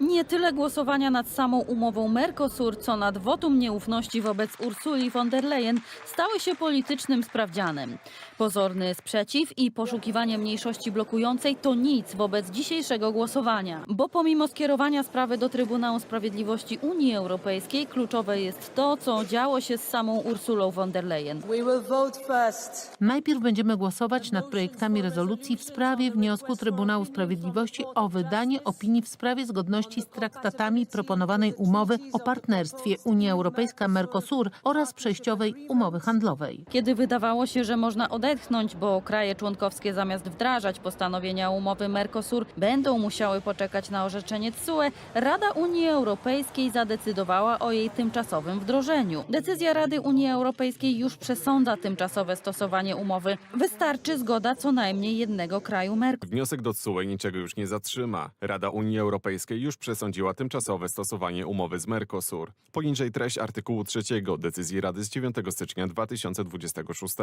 Nie tyle głosowania nad samą umową Mercosur, co nad wotum nieufności wobec Ursuli von der Leyen stały się politycznym sprawdzianem. Pozorny sprzeciw i poszukiwanie mniejszości blokującej to nic wobec dzisiejszego głosowania, bo pomimo skierowania sprawy do Trybunału Sprawiedliwości Unii Europejskiej kluczowe jest to, co działo się z samą Ursulą von der Leyen. Najpierw będziemy głosować nad projektami rezolucji w sprawie wniosku Trybunału Sprawiedliwości o wydanie opinii w sprawie zgodności z traktatami proponowanej umowy o partnerstwie Unia Europejska-Mercosur oraz przejściowej umowy handlowej. Kiedy wydawało się, że można odetchnąć, bo kraje członkowskie zamiast wdrażać postanowienia umowy Mercosur będą musiały poczekać na orzeczenie TSUE, Rada Unii Europejskiej zadecydowała o jej tymczasowym wdrożeniu. Decyzja Rady Unii Europejskiej już przesądza tymczasowe stosowanie umowy. Wystarczy zgoda co najmniej jednego kraju Mercosur. Wniosek do TSUE niczego już nie zatrzyma. Rada Unii Europejskiej już przesądziła tymczasowe stosowanie umowy z Mercosur. Poniżej treść artykułu 3 decyzji Rady z 9 stycznia 2026.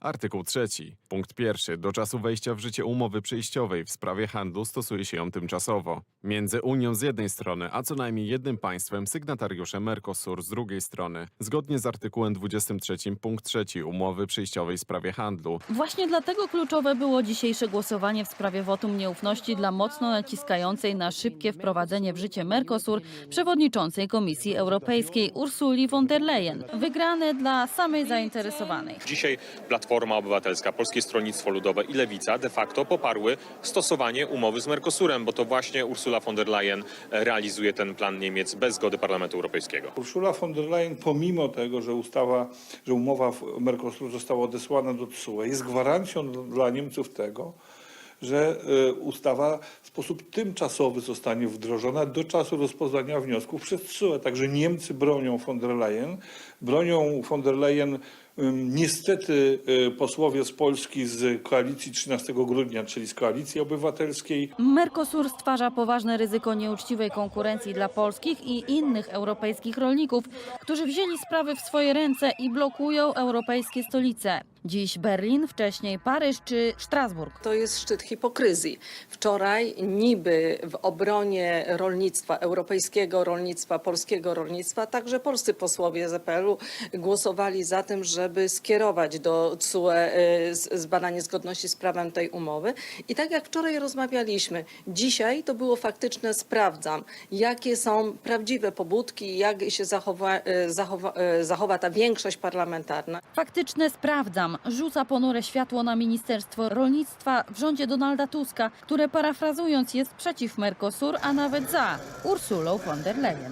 Artykuł 3. Punkt 1. Do czasu wejścia w życie umowy przejściowej w sprawie handlu stosuje się ją tymczasowo. Między Unią z jednej strony, a co najmniej jednym państwem sygnatariuszem Mercosur z drugiej strony, zgodnie z artykułem 23 punkt 3 umowy przejściowej w sprawie handlu, Właśnie dlatego kluczowe było dzisiejsze głosowanie w sprawie wotum nieufności dla mocno naciskającej na szybkie wprowadzenie w życie Mercosur przewodniczącej Komisji Europejskiej Ursuli von der Leyen. Wygrane dla samej zainteresowanej. Dzisiaj Platforma Obywatelska, Polskie Stronnictwo Ludowe i Lewica de facto poparły stosowanie umowy z Mercosurem, bo to właśnie Ursula von der Leyen e, realizuje ten plan Niemiec bez zgody Parlamentu Europejskiego. Ursula von der Leyen, pomimo tego, że ustawa, że umowa w Mercosur została odesłana do TSUE, jest gwarancją dla Niemców tego, że e, ustawa w sposób tymczasowy zostanie wdrożona do czasu rozpoznania wniosków przez TSUE. Także Niemcy bronią von der Leyen. Bronią von der Leyen niestety e, posłowie z Polski z koalicji 13 grudnia, czyli z koalicji obywatelskiej. Mercosur stwarza poważne ryzyko nieuczciwej konkurencji dla polskich i innych europejskich rolników, którzy wzięli sprawy w swoje ręce i blokują europejskie stolice. Dziś Berlin, wcześniej Paryż czy Strasburg. To jest szczyt hipokryzji. Wczoraj niby w obronie rolnictwa, europejskiego rolnictwa, polskiego rolnictwa, także polscy posłowie z EPL-u głosowali za tym, żeby skierować do CUE z- zbadanie zgodności z prawem tej umowy. I tak jak wczoraj rozmawialiśmy, dzisiaj to było faktyczne sprawdzam, jakie są prawdziwe pobudki, jak się zachowa, y, zachowa, y, zachowa ta większość parlamentarna. Faktyczne sprawdzam. Rzuca ponure światło na Ministerstwo Rolnictwa w rządzie Donalda Tuska, które parafrazując jest przeciw Mercosur, a nawet za Ursulą von der Leyen.